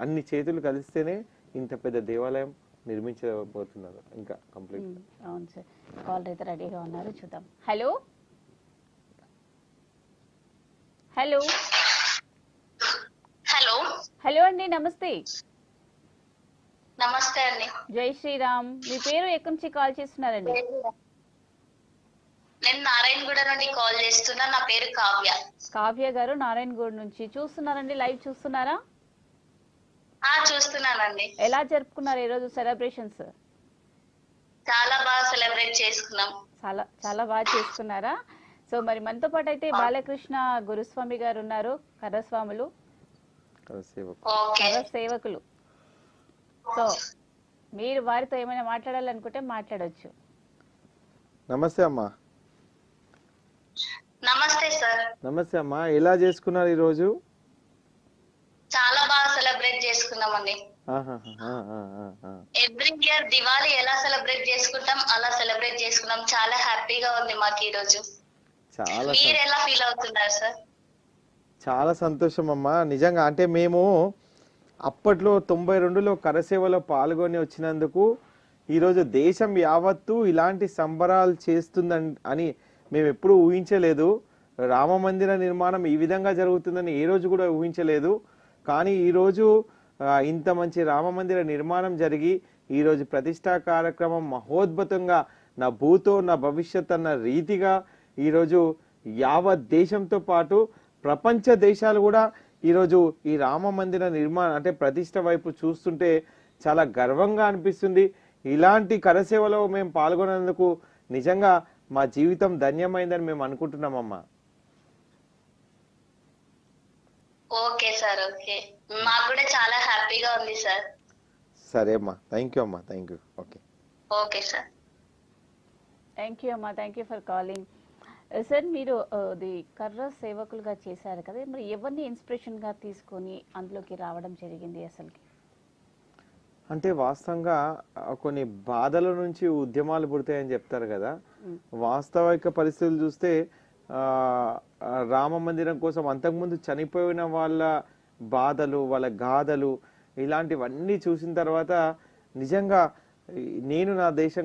అన్ని చేతులు కలిస్తేనే ఇంత పెద్ద దేవాలయం నిర్మించబోతున్నారు. ఇంకా కంప్లీట్ అవును సార్. కాల్ అయితే రెడీగా ఉన్నారు. చూద్దాం. హలో? హలో? హలో? హలో అండి నమస్తే. నమస్తే అండి. జై శ్రీరామ్. మీ పేరు ఎక్కడి నుంచి కాల్ చేస్తున్నారండి? నేను నారాయణగూడ నుండి కాల్ చేస్తున్నా. నా పేరు కావ్య. కావ్య గారు నారాయణగూడ్ నుంచి. చూస్తున్నారండి? లైవ్ చూస్తున్నారా? చూస్తున్నానండి. ఎలా జరుపుకున్నారు ఈరోజు సెలబ్రేషన్స్? చాలా బాగా సెలబ్రేట్ చేసుకున్నాం. చాలా చాలా బాగా చేసుకున్నారా? సో మరి మనతో పాటు అయితే బాలకృష్ణ గురుస్వామి గారు ఉన్నారు కర్ర సేవకులు సో మీరు వారితో ఏమైనా మాట్లాడాలనుకుంటే మాట్లాడొచ్చు. నమస్తే అమ్మా. నమస్తే సార్. నమస్తే అమ్మా. ఎలా చేసుకున్నారు ఈరోజు చాలా బాగా సెలబ్రేట్ చేసుకున్నామండి. ఎవ్రీ ఇయర్ దివాళీ ఎలా సెలబ్రేట్ చేసుకుంటాం అలా సెలబ్రేట్ చేసుకున్నాం చాలా హ్యాపీగా ఉంది మాకు ఈ రోజు చాలా మీరు ఎలా ఫీల్ అవుతున్నారు సార్ చాలా సంతోషం అమ్మా నిజంగా అంటే మేము అప్పట్లో తొంభై రెండులో కరసేవలో పాల్గొని వచ్చినందుకు ఈరోజు దేశం యావత్తు ఇలాంటి సంబరాలు చేస్తుందని అని మేము ఎప్పుడూ ఊహించలేదు. రామ మందిర నిర్మాణం ఈ విధంగా జరుగుతుందని ఏ రోజు కూడా ఊహించలేదు. కానీ ఈరోజు ఇంత మంచి రామమందిర నిర్మాణం జరిగి ఈరోజు ప్రతిష్టా కార్యక్రమం మహోద్భుతంగా నా భూతో నా భవిష్యత్ అన్న రీతిగా ఈరోజు యావత్ దేశంతో పాటు ప్రపంచ దేశాలు కూడా ఈరోజు ఈ రామ మందిర నిర్మాణం అంటే ప్రతిష్ట వైపు చూస్తుంటే చాలా గర్వంగా అనిపిస్తుంది. ఇలాంటి కరసేవలో మేము పాల్గొనేందుకు నిజంగా మా జీవితం ధన్యమైందని మేము అనుకుంటున్నామమ్మా. Okay sir okay. మాకు కూడా చాలా హ్యాపీగా ఉంది సార్. సరే అమ్మా థ్యాంక్ యూ అమ్మా thank you okay okay sir. Thank you అమ్మా thank you for calling sir మీరు ఆ, ఇది కర్ర సేవకులుగా చేశారు కదా మరి ఎవరిని ఇన్స్పిరేషన్గా తీసుకొని అందులోకి రావడం జరిగింది అసలుకి? అంటే వాస్తవంగా కొన్ని బాధల నుంచి ఉద్యమాలు పుడతాయని చెప్తారు కదా. మ్. వాస్తవిక పరిస్థితులు చూస్తే రామ మందిరం కోసం అంతకుముందు చనిపోయిన వాళ్ళ బాధలు వాళ్ళ గాథలు ఇలాంటివన్నీ చూసిన తర్వాత నిజంగా నేను నా దేశం